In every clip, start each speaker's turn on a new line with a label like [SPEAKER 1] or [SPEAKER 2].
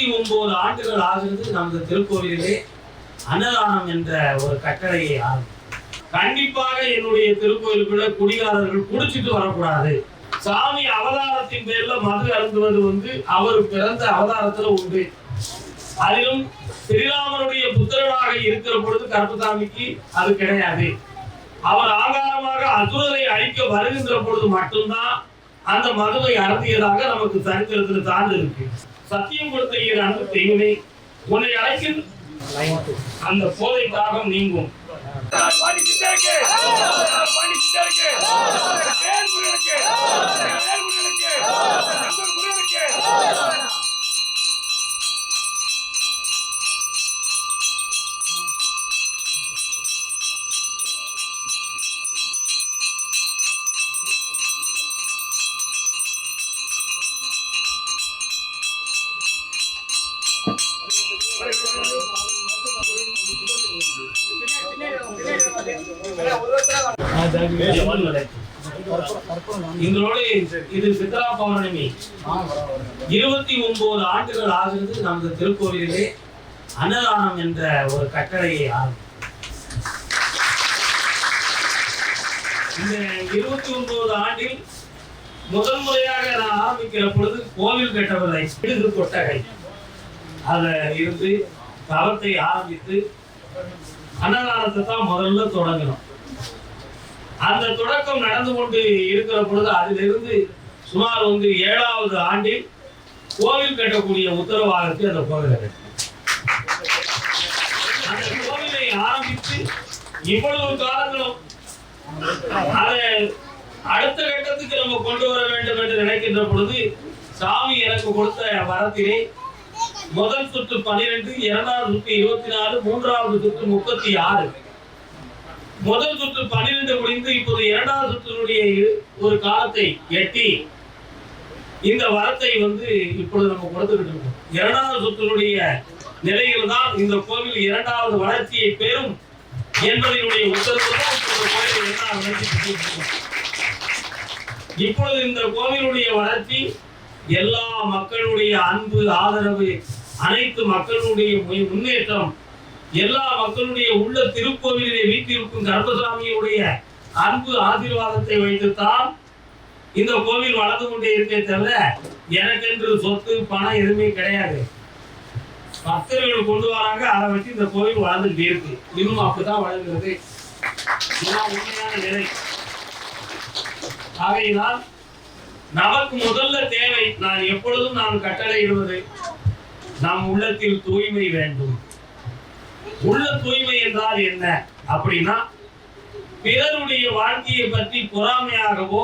[SPEAKER 1] இருபத்தி ஒன்பது ஆண்டுகள் ஆகிறது நமது திருக்கோவிலே அன்னதானம் என்ற ஒரு கட்டளையை ஆரம்பி கண்டிப்பாக என்னுடைய திருக்கோயிலுக்குள்ள குடிகாரர்கள் குடிச்சிட்டு வரக்கூடாது. சாமி அவதாரத்தின் பேர்ல மது அருந்துவது வந்து அவர் பிறந்த அவதாரத்துல உண்டு. அதிலும் ஸ்ரீராமனுடைய புத்திரனாக இருக்கிற பொழுது கருப்பசாமிக்கு அது கிடையாது. அவர் ஆகாரமாக அசுரரை அழிக்க வருகின்ற பொழுது மட்டும்தான் அந்த மதுவை அருந்தியதாக நமக்கு சரித்திரத்தில் சான்று இருக்கு. சத்தியம் கொடுத்த இரு அன்பு தெய்வமே உன்னை அழைக்கும் அந்த போதை தாகம் நீங்கும்.
[SPEAKER 2] பண்ணிக்கிட்டே இருக்கு
[SPEAKER 1] எங்களோட இது சித்ரா பௌர்ணமி. இருபத்தி ஒன்பது ஆண்டுகள் ஆகிறது நமது திருக்கோவிலே அன்னதானம் என்ற ஒரு கட்டளையை ஆரம்பி இந்த இருபத்தி ஒன்பது ஆண்டில் முதல் முறையாக நான் ஆரம்பிக்கிற பொழுது கோவில் கட்டவில்லை. சிறிது கொட்டகை. அதை இருந்து தவத்தை ஆரம்பித்து அன்னதானத்தை தான் முதல்ல தொடங்கணும். அந்த தொடக்கம் நடந்து கொண்டு இருக்கிற பொழுது அதிலிருந்து சுமார் வந்து ஏழாவது ஆண்டில் கோவில் கட்டக்கூடிய உத்தரவாதத்தை அந்த கோவிலை அந்த கோவிலை ஆரம்பித்து இவ்வளவு காலங்களும் அதை அடுத்த கட்டத்துக்கு நம்ம கொண்டு வர வேண்டும் என்று நினைக்கின்ற பொழுது சாமி எனக்கு கொடுத்த வரத்திலே முதல் சுற்று பன்னிரெண்டு இரண்டாவது சுற்று இருபத்தி நாலு மூன்றாவது சுற்று முப்பத்தி ஆறு முதல் சுற்று பன்னிரெண்டு முடிந்து இப்போது இரண்டாவது சுற்றினுடைய ஒரு காலத்தை எட்டி இந்த வரத்தை வந்து இப்பொழுது நம்ம கொடுத்துக்கிட்டு இருக்கோம். இரண்டாவது சுற்றினுடைய நிலையில் தான் இந்த கோவில் இரண்டாவது வளர்ச்சியை பெறும் என்பதனுடைய உத்தரவு இரண்டாவது வளர்ச்சி இப்பொழுது இந்த கோவிலுடைய வளர்ச்சி எல்லா மக்களுடைய அன்பு ஆதரவு அனைத்து மக்களுடைய முன்னேற்றம் எல்லா மக்களுடைய உள்ள திருக்கோவிலே வீட்டிருக்கும் கர்ப்பசாமியுடைய அன்பு ஆசீர்வாதத்தை வைத்துத்தான் இந்த கோவில் வளர்ந்து கொண்டே இருக்கே தவிர எனக்கென்று சொத்து பணம் எதுவுமே கிடையாது. பக்தர்கள் கொண்டு வராங்க அதை வச்சு இந்த கோவில் வளர்ந்துட்டு இருக்கு. இன்னும் அப்படிதான் வளர்கிறது உண்மையான நிலை. ஆகையினால் நமக்கு முதல்ல தேவை நான் எப்பொழுதும் நான் கட்டளையிடுவது நம் உள்ளத்தில் தூய்மை வேண்டும். உள்ள தூய்மை என்றால் என்ன? அப்படின்னா பிறருடைய வாழ்க்கையை பற்றி பொறாமையாகவோ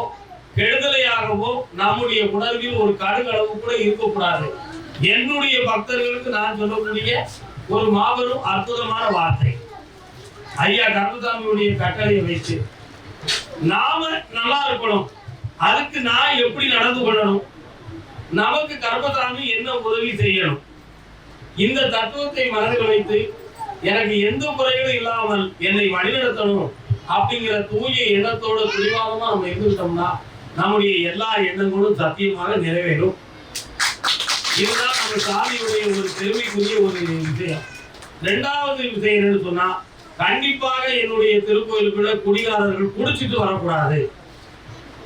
[SPEAKER 1] கெடுதலையாகவோ நம்முடைய உணர்வில் ஒரு கடுகளவு கூட இருக்கக்கூடாது. என்னுடைய பக்தர்களுக்கு நான் சொல்லக்கூடிய ஒரு மாபெரும் அற்புதமான வார்த்தை. ஐயா கருப்பசாமியுடைய கட்டளையை வைத்து நாம நல்லா இருக்கணும். அதுக்கு நான் எப்படி நடந்து கொள்ளணும்? நமக்கு கர்மசாமி என்ன உதவி செய்யணும்? இந்த தத்துவத்தை மனதில் வைத்து எனக்கு எந்த குறைகளும் இல்லாமல் என்னை வழிநடத்தணும் அப்படிங்கிற தூய எண்ணத்தோட துணிவாகமா நம்ம இருந்துட்டோம்னா நம்முடைய எல்லா எண்ணங்களும் சத்தியமாக நிறைவேறும். இதுதான் நம்ம சாமியுடைய ஒரு பெருமைக்குரிய ஒரு விஷயம். ரெண்டாவது விஷயம் என்னன்னு சொன்னா கண்டிப்பாக என்னுடைய திருக்கோயிலுக்குள்ள குடிகாரர்கள் குடிச்சிட்டு வரக்கூடாது.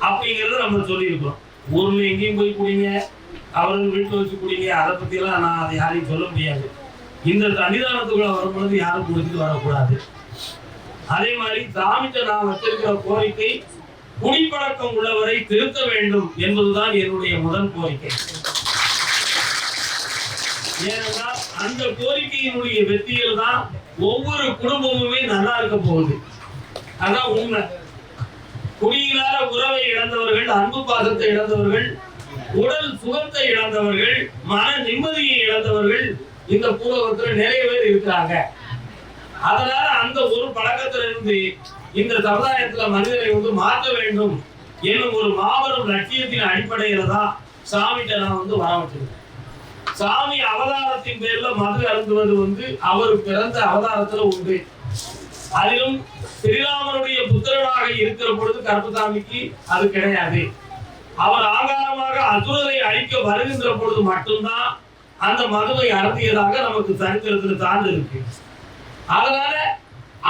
[SPEAKER 1] அப்படிங்கறத நம்ம சொல்லியிருக்கிறோம். ஊர்ல எங்கேயும் போய் குடிங்க. அவர்கள் வீட்டில் வச்சு குடிங்க அதை பற்றியெல்லாம் எல்லாம் நான் அதை யாரையும் சொல்ல முடியாது. இந்த சன்னிதானத்துக்குள்ள வரும்பொழுது யாரும் குடிச்சிட்டு வரக்கூடாது. அதே மாதிரி சாமிட்ட நான் வச்சிருக்கிற கோரிக்கை குடிப்பழக்கம் உள்ளவரை திருத்த வேண்டும் என்பதுதான் என்னுடைய முதல் கோரிக்கை. ஏனென்றால் அந்த கோரிக்கையினுடைய வெற்றியில் தான் ஒவ்வொரு குடும்பமுமே நல்லா இருக்க போகுது. அதான் உண்மை. குடியிலான உறவை இழந்தவர்கள் அன்பு பாசத்தை இழந்தவர்கள் உடல் சுகத்தை இழந்தவர்கள் மன நிம்மதியை இழந்தவர்கள் இந்த பூலோகத்துல நிறைய பேர் இருக்கிறாங்க. அதனால அந்த ஒரு பழக்கத்திலிருந்து இந்த சமுதாயத்துல மனிதரை வந்து மாற்ற வேண்டும் என்னும் ஒரு மாபெரும் லட்சியத்தின் அடிப்படையில தான் சாமிகிட்ட நான் வந்து வர வச்சிருக்கேன். சாமி அவதாரத்தின் பேர்ல மது அருந்துவது வந்து அவர் பிறந்த அவதாரத்துல உண்டு. அதிலும் ஸ்ரீராமனுடைய புத்திரனாக இருக்கிற பொழுது கருப்பசாமிக்கு அது கிடையாது. அவர் ஆகாரமாக அசுரரை அழிக்க வருகின்ற பொழுது மட்டும்தான் அந்த மதுவை அருந்தியதாக நமக்கு சரித்திரத்தில் சார்ந்து இருக்கு. அதனால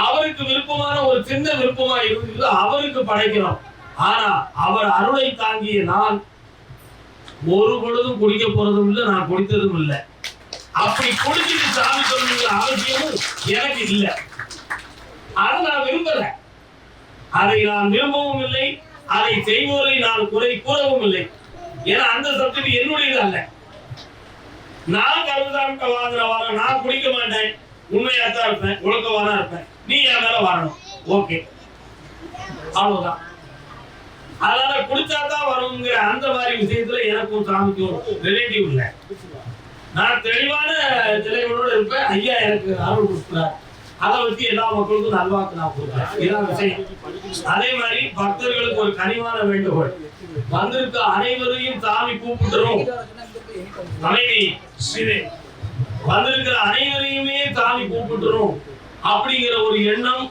[SPEAKER 1] அவருக்கு விருப்பமான ஒரு சின்ன விருப்பமா இருந்தது அவருக்கு படைக்கிறோம். ஆனா அவர் அருளை தாங்கிய நான் ஒரு பொழுதும் குடிக்க போறதும் இல்லை நான் குடித்ததும் இல்லை. அப்படி குடிச்சிட்டு சாமி சொல்லுங்கிற அவசியமும் எனக்கு இல்லை. அதை நான் விரும்பல. அதை நான் விரும்பவும் இல்லை. அதை செய்வோரை நான் குறை கூறவும் இல்லை. ஏன்னா அந்த சப்ஜெக்ட் என்னுடையது அல்ல. நான் கருதாமிட்ட வாங்குற வாரம் நான் குடிக்க மாட்டேன். உண்மையா தான் இருப்பேன் ஒழுக்கவானா இருப்பேன். நீ என் மேல வரணும் ஓகே. அவ்வளவுதான். அதனால குடிச்சா தான் வருங்கிற அந்த மாதிரி விஷயத்துல எனக்கும் சாமிக்கும் ரிலேட்டிவ் இல்லை. நான் தெளிவான நிலைகளோட இருப்பேன். ஐயா எனக்கு அருள் கொடுக்குறார். அதை வச்சு எல்லா மக்களுக்கும் நல்வாக்கு நான் கொடுக்குறேன். இதான் விஷயம். அதே மாதிரி பக்தர்களுக்கு ஒரு கனிவான வேண்டுகோள். வந்திருக்க அனைவரையும் சாமி கூப்பிட்டுரும் அமைதி ஸ்ரீதே வந்திருக்கிற அனைவரையுமே சாமி கூப்பிட்டுரும் அப்படிங்கிற ஒரு எண்ணம்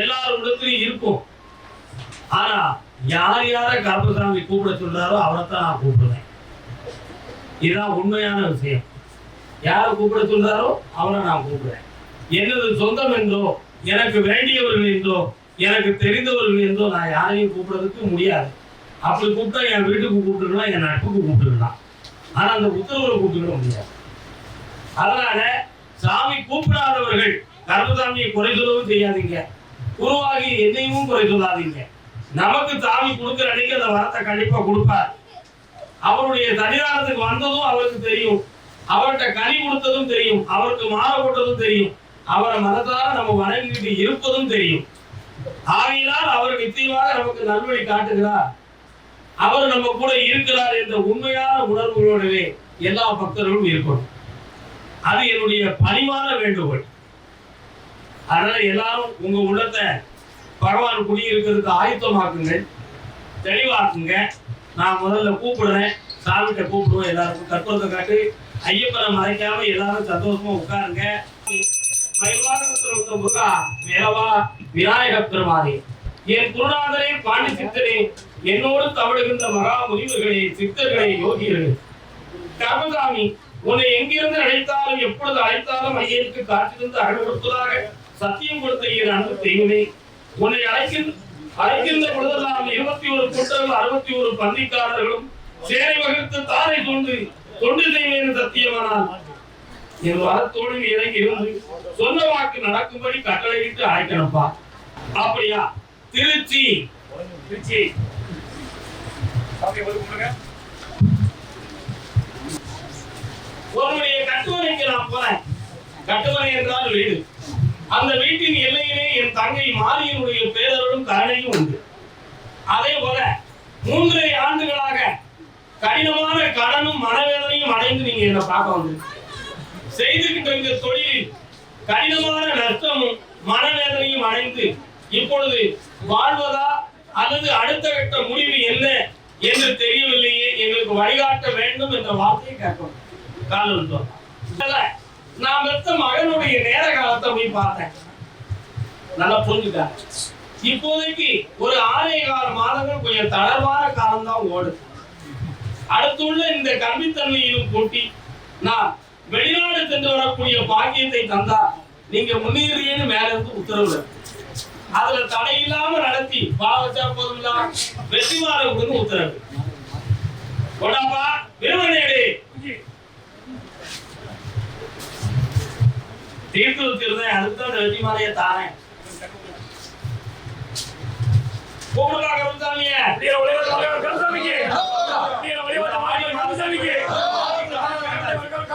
[SPEAKER 1] எல்லாரிடத்திலும் இருக்கும். ஆனா யார் யார கருப்பசாமி கூப்பிட சொல்றாரோ அவரைத்தான் நான் கூப்பிடுறேன் இதுதான் உண்மையான விஷயம். யாரை கூப்பிட சொல்றாரோ அவரை நான் கூப்பிடுறேன் எனது சொந்தம் என்றோ எனக்கு வேண்டியவர்கள் என்றோ எனக்கு தெரிந்தவர்கள் என்றோ நான் யாரையும் கூப்பிடுறதுக்கு முடியாது. அப்படி கூப்பிட்டா என் வீட்டுக்கு கூப்பிட்டுருக்கலாம் என் நட்புக்கு கூப்பிட்டுருக்கலாம் ஆனா அந்த உத்தரவுல கூப்பிட்டுக்க முடியாது. அதனால சாமி கூப்பிடாதவர்கள் கர்மசாமியை குறை சொல்லவும் செய்யாதீங்க. உருவாகி என்னையும் குறை சொல்லாதீங்க. நமக்கு சாமி கொடுக்குற அன்னைக்கு அந்த வரத்தை கண்டிப்பா கொடுப்பார். அவருடைய சன்னிதானத்துக்கு வந்ததும் அவருக்கு தெரியும். அவர்கிட்ட கனி கொடுத்ததும் தெரியும். அவருக்கு மாலை போட்டதும் தெரியும். அவரை மனதார நம்ம வணங்கிட்டு இருப்பதும் தெரியும். ஆகையினால் அவர் நிச்சயமாக நமக்கு நல்வழி காட்டுகிறார். அவர் நம்ம கூட இருக்கிறார் என்ற உண்மையான உணர்வுகளோடவே எல்லா பக்தர்களும் இருக்கணும். அது என்னுடைய பணிவான வேண்டுகோள். அதனால எல்லாரும் உங்க உள்ளத்தை பகவான் குடியிருக்கிறதுக்கு ஆயத்தமாக்குங்கள். தெளிவாக்குங்க. நான் முதல்ல கூப்பிடுறேன். சாமிகிட்ட கூப்பிடுவோம். எல்லாருக்கும் கற்பூரத்தை காட்டு. ஐயப்பனை மறைக்காம எல்லாரும் சந்தோஷமா உட்காருங்க. மயிலாடுதுறை முருகா விநாயக பெருமானே என் குருநாதரே பாண்டி சித்தரே என்னோடு தவழுகின்ற மகா முனிவர்களே சித்தர்களே யோகிகளே. கர்மசாமி உன்னை எங்கிருந்து அழைத்தாலும் எப்பொழுது அழைத்தாலும் ஐயனுக்கு காற்றிருந்து அருள் கொடுப்பதாக சத்தியம் கொடுத்த என் அன்பு தெய்வமே. உன்னை அழைக்கின்ற அழைக்கின்ற பொழுதெல்லாம் இருபத்தி ஒரு கூட்டங்கள் அறுபத்தி ஒரு பந்திக்காரர்களும் சேனை வகுத்து தாரை கொண்டு தொண்டு செய்வேன் சத்தியமானால். என் வரத்தோடு இறங்கி இருந்து சொந்த வாக்கு நடக்கும்படி கட்டளையிட்டு அழைக்கணும்ப்பா அப்படியா? திருச்சி.
[SPEAKER 2] திருச்சி.
[SPEAKER 1] உன்னுடைய கட்டுமனைக்கு நான் போறேன். கட்டுமனை என்றால் வீடு. அந்த வீட்டின் எல்லையிலே என் தங்கை மாரியனுடைய பேரருளும் கருணையும் உண்டு. அதே போல மூன்றரை ஆண்டுகளாக கடினமான கடனும் மனவேதனையும் அடைந்து நீங்க என்ன பார்க்க வந்து செய்துகிட்டு இந்த தொழிலில் கடினமான நஷ்டமும் மனவேதனையும் அடைந்து இப்பொழுது வாழ்வதா அல்லது அடுத்த கட்ட முடிவு என்ன என்று தெரியவில்லையே? எங்களுக்கு வழிகாட்ட வேண்டும் என்ற வார்த்தையை கேட்கணும் காலம் நான் பெற்ற மகனுடைய நேர காலத்தை போய் பார்த்தேன். நல்லா புரிஞ்சுக்க? இப்போதைக்கு ஒரு ஆறே கால மாதங்கள் கொஞ்சம் தளர்வான காலம் தான் ஓடுது. அடுத்துள்ள இந்த கல்வித்தன்மையிலும் கூட்டி நான் வெளிநாடு சென்று வரக்கூடிய பாக்கியத்தை தந்தா நீங்க முன்னேறியன்னு மேல இருந்து உத்தரவு அதுல தடை இல்லாம நடத்தி பாவச்சா வச்சா வெற்றி மாற கொடுங்க உத்தரவு கொடாப்பா விருமநேடு தீர்த்து வச்சிருந்தேன் அதுக்கு அந்த வெற்றி மாலையை தாரேன் கூப்பிடுறா கருத்தாமிய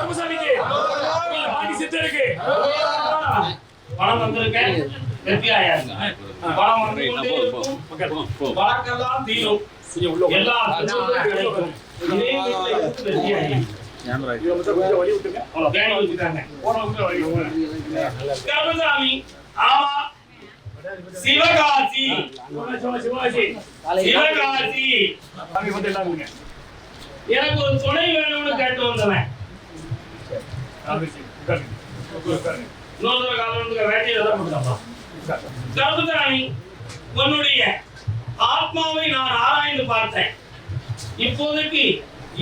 [SPEAKER 2] கருசாமிக்கு நீல பாண்டி சித்தருக்கு.
[SPEAKER 1] பணம் வந்திருக்கேன். பணம் வந்து வழக்கெல்லாம் தீரும். எல்லா ஆமா. சிவகாசி. சிவகாசி. எனக்கு ஒரு துணை வேணும்னு கேட்டு வந்தவன். இன்னொரு காலம் வேட்டையில தான் உன்னுடைய ஆத்மாவை நான் ஆராய்ந்து பார்த்தேன். இப்போதைக்கு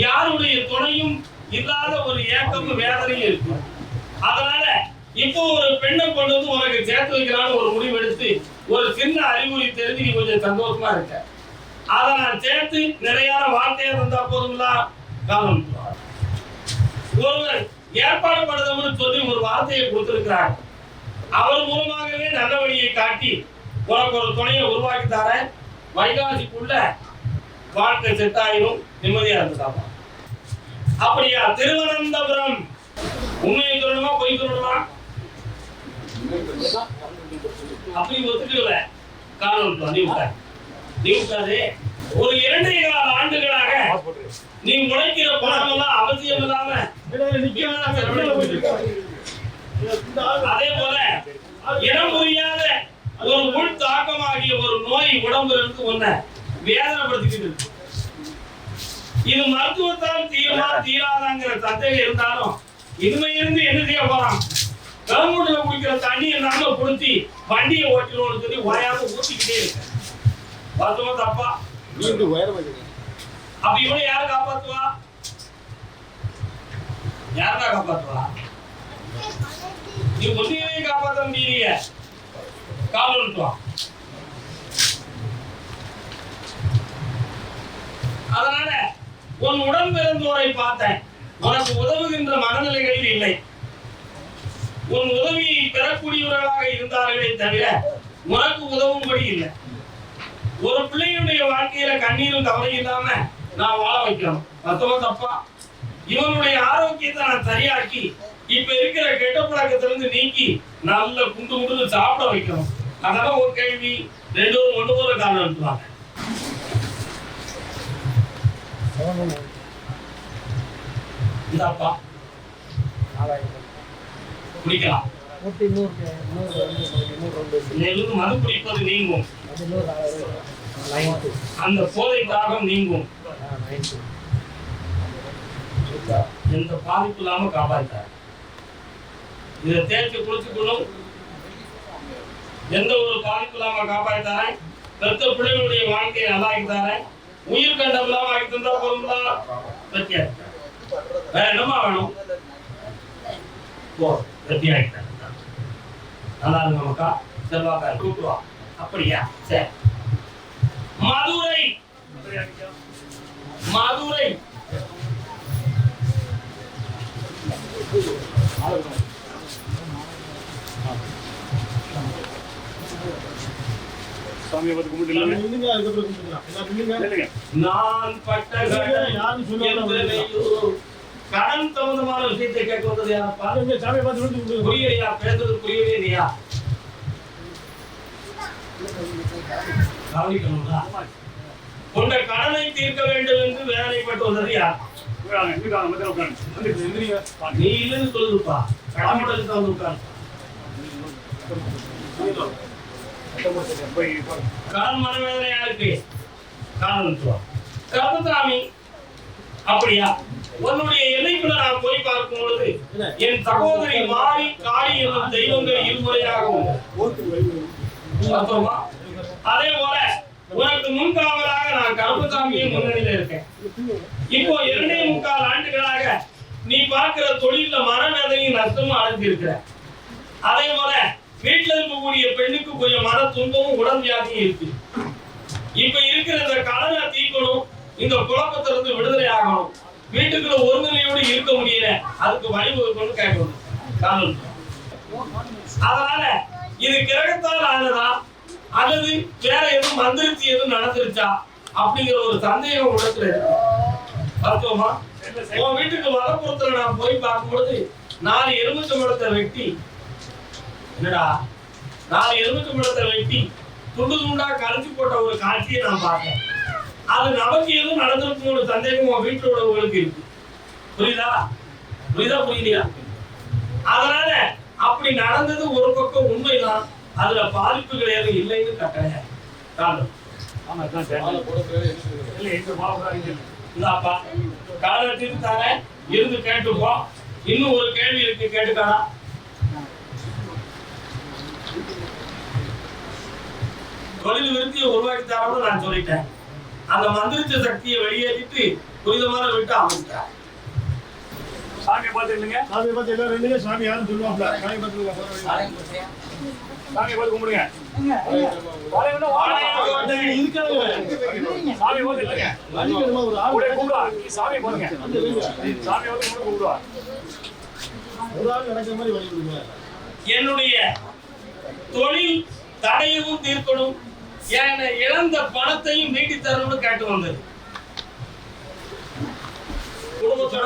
[SPEAKER 1] யாருடைய துணையும் இல்லாத ஒரு ஏக்கமும் வேதனையும் இருக்கும். அதனால இப்போ ஒரு பெண்ணை கொண்டு வந்து உனக்கு சேர்த்து வைக்கலாம்னு ஒரு முடிவு எடுத்து ஒரு சின்ன அறிகுறி தெரிஞ்சு நீ கொஞ்சம் சந்தோஷமா இருக்க. அதை நான் சேர்த்து நிறைய வார்த்தையா தந்தா போதுங்களா காலம் ஒருவர் ஏற்பாடு பண்ணுதவன்னு சொல்லி ஒரு வார்த்தையை கொடுத்திருக்கிறார். அவர் மூலமாகவே நல்ல வழியை காட்டி உனக்கு ஒரு துணையை உருவாக்கி தர வைகாசிக்குள்ள வாழ்க்கை செட் ஆயிரும். நிம்மதியா இருந்துதாமா அப்படியா? திருவனந்தபுரம். உண்மையை சொல்லணுமா? பொய் சொல்லணுமா? அப்படி ஒத்துக்கல. காரணம் நீ விட்டார். நீ விட்டாரு ஒரு இரண்டே கால ஆண்டுகளாக நீ முளைக்கிற பணம் எல்லாம் அவசியம் இல்லாம அதே போல இடம் புரியாத ஒரு உள் தாக்கமாகிய ஒரு நோய் உடம்புல இருந்து உன்னை வேதனைப்படுத்திக்கிட்டு இருக்கு. இது மருத்துவத்தால் தீருமா தீராதாங்கிற சந்தேகம் இருந்தாலும் இனிமே இருந்து என்ன செய்ய போறான்? கவர்மெண்ட்ல குடிக்கிற தண்ணியை நாம குடிச்சு வண்டியை ஓட்டிடுவோம்னு சொல்லி ஓயாம ஊத்திக்கிட்டே இருக்க வாஸ்தவமா தப்பா. அப்ப இவனை யாரு காப்பாத்துவா? யாரா காப்பாற்றுவா நீ ஒன்னையே காப்பாத்த முடியலையே. கால் நிறுத்துவான் அதனால உன் உடன் பிறந்தோரை பார்த்தேன். உனக்கு உதவுகின்ற மனநிலைகளில் இல்லை. உன் உதவியை பெறக்கூடியவர்களாக இருந்தார்களே தவிர உனக்கு உதவும்படி இல்லை. ஒரு பிள்ளையுடைய வாழ்க்கையில கண்ணீரும் கவலை இல்லாம நான் வாழ வைக்கணும். மத்தவன் தப்பா? இவனுடைய ஆரோக்கியத்தை நான் சரியாக்கி இப்ப இருக்கிற கெட்ட பழக்கத்திலிருந்து நீக்கி நல்ல குண்டு குண்டு சாப்பிட வைக்கணும். அதெல்லாம் ஒரு கேள்வி ரெண்டு ஒரு ஒன்று போல காரணம் எடுத்துவாங்க இந்தாப்பா குடிக்கலாம். மது குடிப்பது நீங்கும். அந்த போதை தாகம் நீங்கும்.
[SPEAKER 3] நைன்
[SPEAKER 1] எந்த பாதிப்பு இல்லாமல் காப்பாற்றார் இதை தேய்ச்சி குளிச்சுக்கணும் எந்த ஒரு பாதிப்பு இல்லாமல் காப்பாற்றாரேன் பெத்த பிள்ளைகளுடைய வாழ்க்கையை நல்லாக்கி தரேன் உயிர் கண்டம் இல்லாமல் ஆக்கி தந்தா போதுங்களா வெற்றியா வேற என்னமா வேணும்? போ வெற்றி ஆகிட்டேன் நல்லா இருங்க மக்கா செல்வாக்கா கூப்பிடுவா அப்படியா? சரி. மதுரை. மதுரை.
[SPEAKER 2] சாமியை பார்த்து கும்பிட்டு
[SPEAKER 1] நான் பட்ட கடன் சம்பந்தமான விஷயத்தை கேட்க வந்தது யாரப்பா?
[SPEAKER 3] சாமியை பார்த்து
[SPEAKER 1] புரியலையா? பேசுறது புரியவே இல்லையா? கடனை தீர்க்க வேண்டும் என்று வேதனைப்பட்டு வந்தது யார்?
[SPEAKER 2] உட்காருங்க, இங்க உட்காருங்க,
[SPEAKER 1] நீ இல்லைன்னு சொல்லுப்பா கடமுடல் தான் உட்கார்
[SPEAKER 2] போய் உட்காருங்க.
[SPEAKER 1] கடன் மனவேதனை யாருக்கு கருப்பசாமி அப்படியா உன்னுடைய எல்லைக்குள்ள நான் போய் பார்க்கும் பொழுது என் சகோதரி மாறி காளி என்னும் தெய்வங்கள் இருமுறையாக உண்டு பார்த்தோமா? அதே போல உனக்கு முன்காவலாக நான் கருப்பசாமியின் முன்னணியில இருக்கேன் இப்போ இரண்டே முக்கால் ஆண்டுகளாக நீ பார்க்கிற தொழில மனவேதனையும் நஷ்டமும் அடைஞ்சிருக்கிற. அதே போல வீட்டுல இருக்கக்கூடிய பெண்ணுக்கு கொஞ்சம் மன துன்பமும் உடல் வியாதியும் இருக்கு. இப்ப இருக்கிற இந்த கடனை தீர்க்கணும் இந்த குழப்பத்திலிருந்து விடுதலை ஆகணும். வீட்டுக்குள்ள ஒருநிலையோடு இருக்க முடியல அதுக்கு வழிவகுக்கணும் கேட்கணும். காரணம் அதனால இது கிரகத்தால் ஆனதா அல்லது வேற எதுவும் மந்திரிச்சு எதுவும் நடந்துருச்சா அப்படிங்கிற ஒரு சந்தேகம் உலகத்துல இருக்கு. பார்த்தோமா உன் வீட்டுக்கு வலப்புறத்துல நான் போய் பார்க்கும்பொழுது நாலு எலுமிச்சம்பழத்தை வெட்டி என்னடா? நாலு எலுமிச்சம்பழத்தை வெட்டி துண்டு துண்டா கரைச்சி போட்ட ஒரு காட்சியை நான் பார்த்தேன். அது நமக்கு எதுவும் நடந்திருக்கும் ஒரு சந்தேகம் உன் வீட்டில் உள்ளவங்களுக்கு இருக்கு. புரியுதா? புரியுதா புரியலையா அதனால அப்படி நடந்தது ஒரு பக்கம் உண்மைதான். அதுல பாதிப்புகள் எதுவும் இல்லைன்னு கட்டளை காரணம்.
[SPEAKER 2] ஆமா,
[SPEAKER 1] இந்தாப்பா தானே? இருந்து கேட்டுப்போம் இன்னும் ஒரு கேள்வி இருக்கு கேட்டுக்கானா தொழில் விருத்தியை உருவாக்கி தரணும்னு நான் சொல்லிட்டேன். அந்த மந்திரிச்ச சக்தியை வெளியேற்றிட்டு புனிதமான விட்டு அமைச்சிட்டார்.
[SPEAKER 2] சாமியை பார்த்து இல்லைங்க
[SPEAKER 3] சாமியை பார்த்து எல்லாரும் நில்லுங்க. சாமி யாருன்னு சொல்லுவாப்ல. சாமியை பார்த்து.
[SPEAKER 2] சாமியை பார்த்து கும்பிடுங்க. சாமியை பார்த்து இல்லைங்க சாமியை பாருங்க. வந்து
[SPEAKER 3] கொடுங்க.
[SPEAKER 1] என்னுடைய தொழில் தடையவும் தீர்க்கணும். என் இழந்த பணத்தையும் மீட்டி தரணும்னு கேட்டு வந்தது. குடும்பத்தோட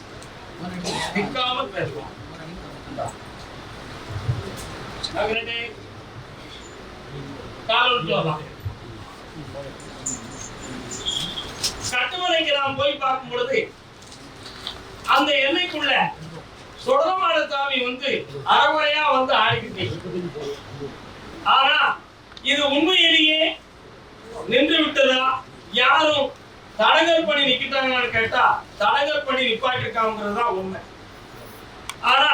[SPEAKER 1] நிற்காமல் பேசுவோம் நகரே நாம் போய் பார்க்கும் பொழுது அந்த எல்லைக்குள்ள சுடரமான சாமி வந்து அறமுறையா வந்து ஆடிக்கிட்டு. ஆனா இது உண்மையிலேயே நின்று விட்டதா? யாரும் தடங்கல் பணி நிக்கிட்டாங்கன்னு கேட்டா தடங்கல் பணி நிப்பாட்டிருக்காங்கிறது தான் உண்மை. ஆனா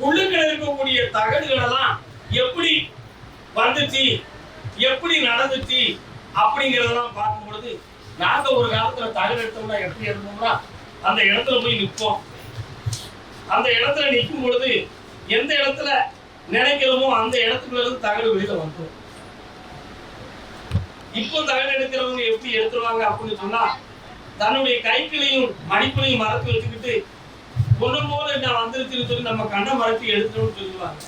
[SPEAKER 1] உள்ளுக்குள்ள இருக்கக்கூடிய தகடுகள் எல்லாம் எப்படி வந்துச்சு எப்படி நடந்துச்சு அப்படிங்கறதெல்லாம் பார்க்கும் பொழுது நாங்க ஒரு காலத்துல தகடு எடுத்தோம்னா எப்படி இருந்தோம்னா அந்த இடத்துல போய் நிற்போம் அந்த இடத்துல நிற்கும் பொழுது எந்த இடத்துல நினைக்கிறோமோ அந்த இடத்துக்குள்ள இருந்து தகடு வெளியில வந்துடும் இப்போ தகடு எடுக்கிறவங்க எடுத்துருவாங்க அப்படின்னு சொன்னா தன்னுடைய கைக்கிளையும் மடிப்பிலையும் மறத்து வச்சுக்கிட்டு பொண்ணு போல நான் வந்துருச்சுன்னு சொல்லி நம்ம கண்ணை மறைச்சி எடுத்துட்டோம்னு சொல்லுவாங்க.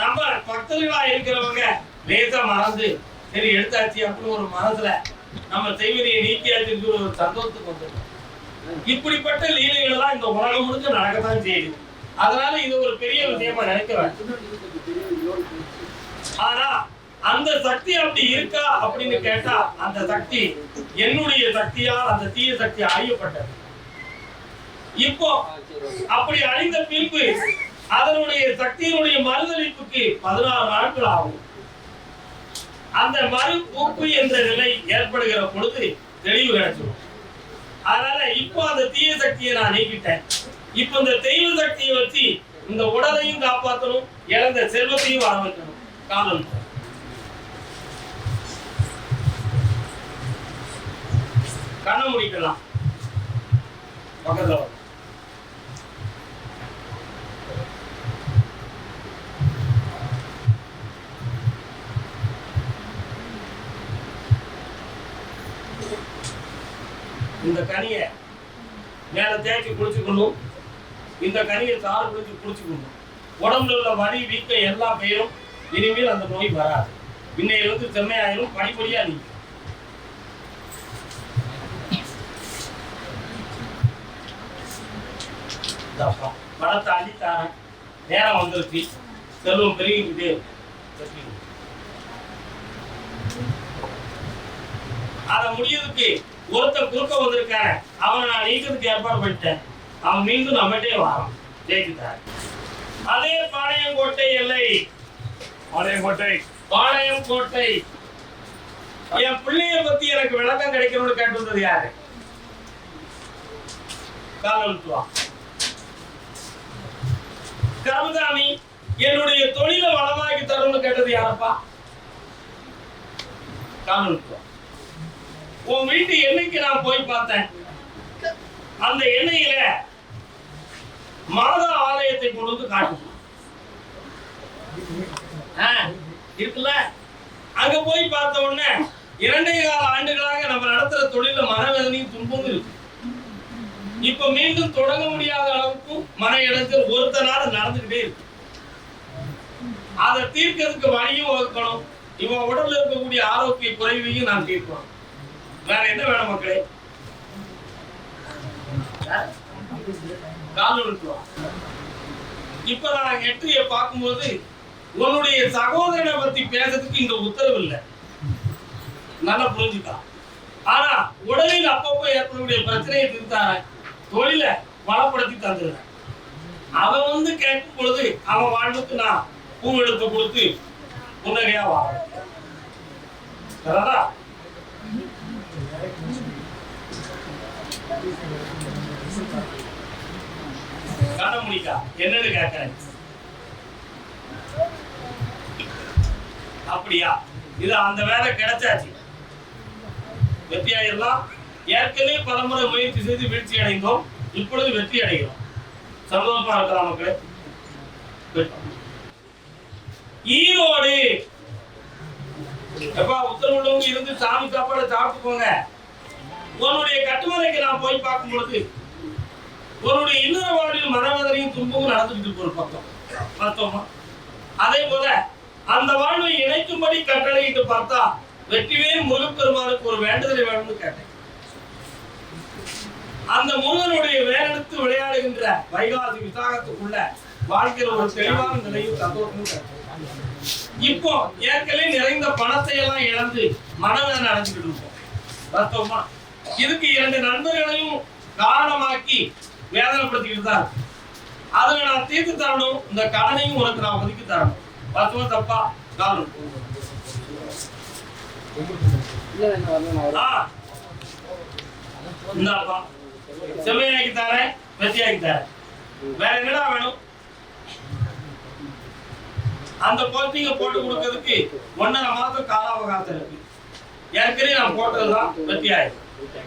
[SPEAKER 1] நம்ம பக்தர்களா இருக்கிறவங்க லேசா மறந்து சரி எடுத்தாச்சு அப்படின்னு ஒரு மனசுல நம்ம செய்வதையை நீக்கியாச்சுங்கிற ஒரு சந்தோஷத்துக்கு வந்துடும் இப்படிப்பட்ட லீலைகள் எல்லாம் இந்த உலகம் முழுக்க நடக்கத்தான் செய்யுது. அதனால இது ஒரு பெரிய விஷயமா நினைக்கிறேன். ஆனா அந்த சக்தி அப்படி இருக்கா அப்படின்னு கேட்டா அந்த சக்தி என்னுடைய சக்தியால் அந்த தீய சக்தி அழியப்பட்டது. இப்போ அப்படி அழிந்த பின்பு அதனுடைய சக்தியினுடைய மறுதளிப்புக்கு பதினாறு நாட்கள் ஆகும். அந்த மறு பூப்பு என்ற நிலை ஏற்படுகிற பொழுது தெளிவு கிடைச்சிடும் அதனால இப்போ அந்த தீய சக்தியை நான் நீக்கிட்டேன். இப்போ இந்த தெய்வ சக்தியை வச்சு இந்த உடலையும் காப்பாற்றணும் இழந்த செல்வத்தையும் வர காலம் கண்ணை முடிக்கலாம் பக்கத்தில். இந்த கனியை மேல தேய்ச்சி குளிச்சுக்கணும் இந்த கனியை சாறு குளிச்சு குளிச்சுக்கணும் உடம்புல உள்ள வலி வீக்கம் எல்லாம் பெயரும். இனிமேல் அந்த நோய் வராது. இன்னையிலிருந்து செம்மையாயிரும் படிப்படியாக நீங்கள் இந்தாப்பா, பணத்தை அள்ளித்தாரேன் நேரம் வந்துருச்சு. செல்வம் பெருகிக்கிட்டே. அதை முடியறதுக்கு ஒருத்தர் குறுக்க வந்திருக்காரு அவனை நான் நீக்கிறதுக்கு ஏற்பாடு பண்ணிட்டேன். அவன் மீண்டும் நம்மகிட்டே வரான். ஜெயிக்கிட்டார் அதே பாளையங்கோட்டை எல்லை.
[SPEAKER 2] பாளையங்கோட்டை.
[SPEAKER 1] பாளையம் கோட்டை என் பிள்ளைய பத்தி எனக்கு விளக்கம் கிடைக்கணும்னு கேட்டு வந்தது யாரு? காலத்துவா கருமசாமி என்னுடைய தொழிலை வளமாக்கி தரணும்னு கேட்டது யாரப்பா? காலத்துவா உன் வீட்டு எண்ணெய்க்கு நான் போய் பார்த்தேன். அந்த எண்ணெயில மாதா ஆலயத்தை கொண்டு வந்து காட்டு இருக்குல்ல? அங்க போய் பார்த்த உடனே இரண்டே கால ஆண்டுகளாக நம்ம நடத்துற தொழில மனவேதனையும் துன்பமும் இருக்கு. இப்ப மீண்டும் தொடங்க முடியாத அளவுக்கு மன இடத்தில் ஒருத்தனால நடந்துகிட்டே இருக்கு. அதை தீர்க்கிறதுக்கு வழியும் வகுக்கணும். இவன் உடல்ல இருக்கக்கூடிய ஆரோக்கிய குறைவையும் நான் தீர்க்கணும். வேற என்ன வேணும் மக்களே? கால் இப்ப நான் நெற்றியை பார்க்கும்போது உன்னுடைய சகோதரனை பத்தி பேசுறதுக்கு இங்க உத்தரவு இல்லை. நல்லா புரிஞ்சுக்கலாம் ஆனா உடலில் அப்பப்போ ஏற்படக்கூடிய பிரச்சனையை திருத்தாரன். தொழிலை வளப்படுத்தி தந்துடுறேன். அவன் வந்து கேட்கும் பொழுது அவன் வாழ்வுக்கு நான் பூ எடுத்து கொடுத்து புன்னகையா வாழ கண்ணமுடிக்கா என்னன்னு கேட்கிறேன். அப்படியா? இது அந்த வேலை கிடைச்சாச்சு. வெற்றியாயிரலாம் ஏற்கனவே பலமுறை முயற்சி செய்து வீழ்ச்சி அடைந்தோம் இப்பொழுது வெற்றி அடைகிறோம். சந்தோஷமா இருக்கலாம் மக்களே. ஈரோடு. எப்பா உத்தரவுள்ளவங்க இருந்து சாமி சாப்பாடு சாப்பிட்டு போங்க உன்னுடைய கட்டுமலைக்கு நான் போய் பார்க்கும் பொழுது உன்னுடைய இன்னொரு வாழ்வில் மனவதனையும் துன்பமும் நடந்துட்டு ஒரு பக்கம். பார்த்தோமா? அதே போல அந்த வாழ்வை இணைக்கும்படி கட்டளையிட்டு பார்த்தா வெற்றிவேல் முருகப்பெருமானுக்கு ஒரு வேண்டுதலை வேணும்னு கேட்டேன். அந்த முருகனுடைய வேலெடுத்து விளையாடுகின்ற வைகாசி விசாகத்துக்குள்ள வாழ்க்கையில் ஒரு தெளிவான நிலையும் சந்தோஷமும். இப்போ ஏற்கனவே நிறைந்த பணத்தை எல்லாம் இழந்து மனவேதனை அடைஞ்சுக்கிட்டு இருக்கோம். பார்த்தோமா? இதுக்கு இரண்டு நண்பர்களையும் காரணமாக்கி வேதனைப்படுத்திக்கிட்டு தான். அதுல நான் தீர்த்து தரணும் இந்த கடனையும் உனக்கு நான் ஒதுக்கி தரணும். பார்த்தோமா தப்பா? காரணம் இந்தாப்பா செம்மையாக்கி தரேன் வெற்றியாக்கி தரேன் வேற என்னடா வேணும்? அந்த போஸ்டிங்க போட்டு கொடுக்கறதுக்கு ஒன்னரை மாதம் கால அவகாசம் இருக்கு. ஏற்கனவே நான் போட்டதுதான் வெற்றி ஆயிடும்